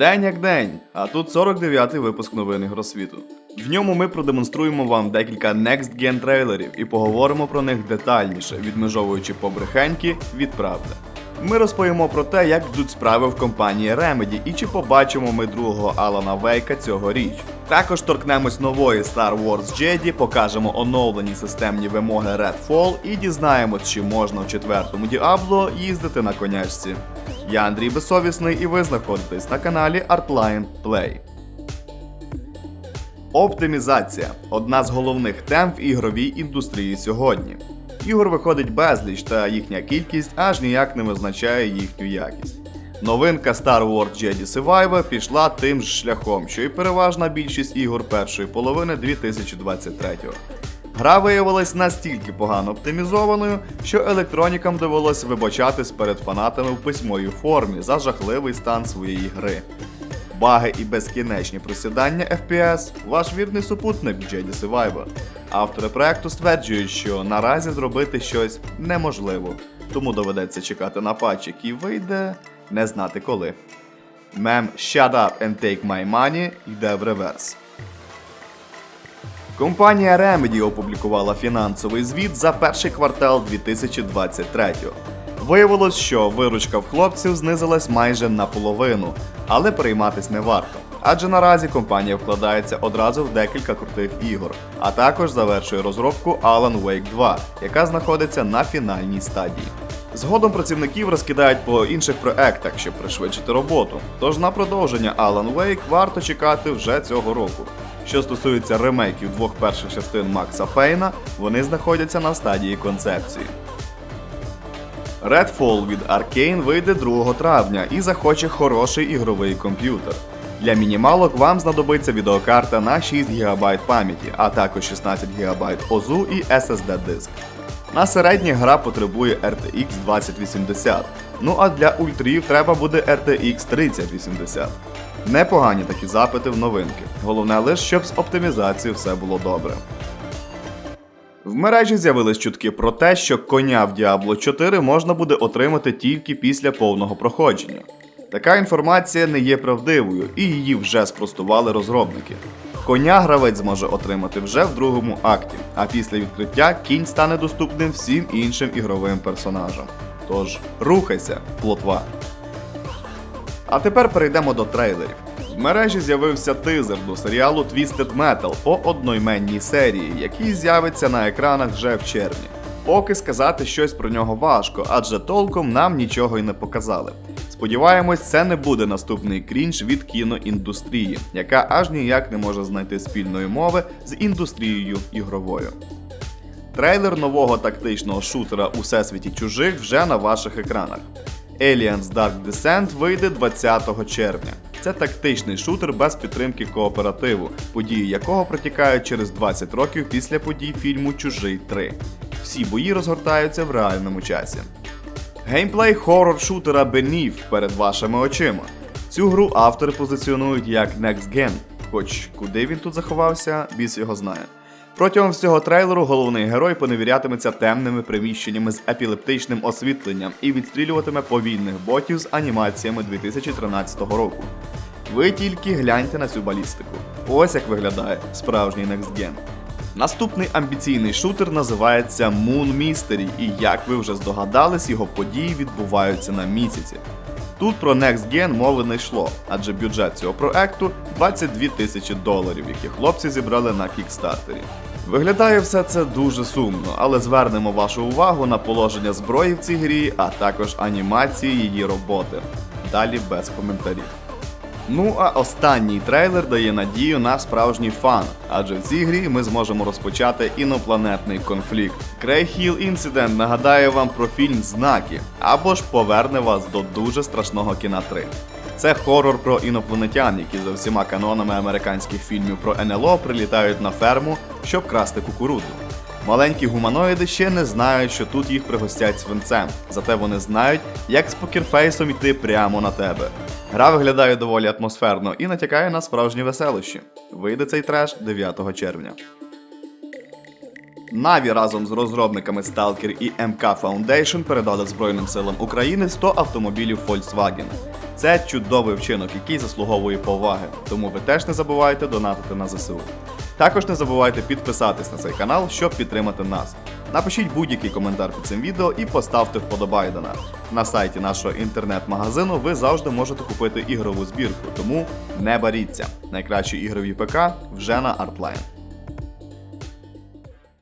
День як день, а тут 49-й випуск новин Ігросвіту. В ньому ми продемонструємо вам декілька Next Gen трейлерів і поговоримо про них детальніше, відмежовуючи побрехеньки від правди. Ми розповімо про те, як йдуть справи в компанії Remedy і чи побачимо ми другого Алана Вейка цьогоріч. Також торкнемось нової Star Wars Jedi, покажемо оновлені системні вимоги Redfall і дізнаємось, чи можна в четвертому Діабло їздити на конячці. Я Андрій Безсовісний і ви знаходитесь на каналі Artline Play. Оптимізація одна з головних тем в ігровій індустрії сьогодні. Ігор виходить безліч, та їхня кількість аж ніяк не визначає їхню якість. Новинка Star Wars Jedi Survivor пішла тим ж шляхом, що й переважна більшість ігор першої половини 2023-го. Гра виявилась настільки погано оптимізованою, що електронікам довелось вибачатись перед фанатами в письмовій формі за жахливий стан своєї гри. Баги і безкінечні просідання FPS – ваш вірний супутник Jedi Survivor. Автори проекту стверджують, що наразі зробити щось неможливо, тому доведеться чекати на патч, який вийде не знати коли. Мем Shut up and take my money йде в реверс. Компанія Remedy опублікувала фінансовий звіт за перший квартал 2023-го. Виявилось, що виручка в хлопців знизилась майже наполовину, але перейматись не варто. Адже наразі компанія вкладається одразу в декілька крутих ігор, а також завершує розробку Alan Wake 2, яка знаходиться на фінальній стадії. Згодом працівників розкидають по інших проектах, щоб пришвидшити роботу. Тож на продовження Alan Wake варто чекати вже цього року. Що стосується ремейків двох перших частин Макса Пейна, вони знаходяться на стадії концепції. Redfall від Arkane вийде 2 травня і захоче хороший ігровий комп'ютер. Для мінімалок вам знадобиться відеокарта на 6 ГБ пам'яті, а також 16 ГБ ОЗУ і SSD диск. На середніх гра потребує RTX 2080. Ну а для ультрів треба буде RTX 3080. Непогані такі запити в новинки. Головне лише, щоб з оптимізацією все було добре. В мережі з'явились чутки про те, що коня в Diablo 4 можна буде отримати тільки після повного проходження. Така інформація не є правдивою, і її вже спростували розробники. Коня гравець зможе отримати вже в другому акті, а після відкриття кінь стане доступним всім іншим ігровим персонажам. Тож, рухайся, плотва. А тепер перейдемо до трейлерів. В мережі з'явився тизер до серіалу Twisted Metal по одноіменній серії, який з'явиться на екранах вже в червні. Поки сказати щось про нього важко, адже толком нам нічого й не показали. Сподіваємось, це не буде наступний крінж від кіноіндустрії, яка аж ніяк не може знайти спільної мови з індустрією ігровою. Трейлер нового тактичного шутера у всесвіті чужих вже на ваших екранах. Aliens Dark Descent вийде 20 червня. Це тактичний шутер без підтримки кооперативу, події якого протікають через 20 років після подій фільму Чужий 3. Всі бої розгортаються в реальному часі. Геймплей хоррор шутера Beneath перед вашими очима. Цю гру автори позиціонують як Next Gen, хоч куди він тут заховався, біс його знає. Протягом всього трейлеру головний герой поневірятиметься темними приміщеннями з епілептичним освітленням і відстрілюватиме повільних ботів з анімаціями 2013 року. Ви тільки гляньте на цю балістику. Ось як виглядає справжній Next Gen. Наступний амбіційний шутер називається Moon Mystery, і як ви вже здогадались, його події відбуваються на місяці. Тут про Next Gen мови не йшло, адже бюджет цього проекту 22 тисячі доларів, які хлопці зібрали на кікстартері. Виглядає все це дуже сумно, але звернемо вашу увагу на положення зброї в цій грі, а також анімації її роботи. Далі без коментарів. Ну а останній трейлер дає надію на справжній фан, адже в цій грі ми зможемо розпочати інопланетний конфлікт. Крейхіл Incident нагадає вам про фільм Знаки або ж поверне вас до дуже страшного кіна 3. Це хорор про інопланетян, які за всіма канонами американських фільмів про НЛО прилітають на ферму, щоб красти кукурудзу. Маленькі гуманоїди ще не знають, що тут їх пригостять свинцем, зате вони знають, як з покерфейсом йти прямо на тебе. Гра виглядає доволі атмосферно і натякає на справжні веселощі. Вийде цей треш 9 червня. Na'Vi разом з розробниками Stalker і MK Foundation передали Збройним силам України 100 автомобілів Volkswagen. Це чудовий вчинок, який заслуговує поваги, тому ви теж не забувайте донатити на ЗСУ. Також не забувайте підписатись на цей канал, щоб підтримати нас. Напишіть будь-який коментар під цим відео і поставте вподобайдена. На сайті нашого інтернет-магазину ви завжди можете купити ігрову збірку, тому не боріться. Найкращі ігрові ПК вже на Artline.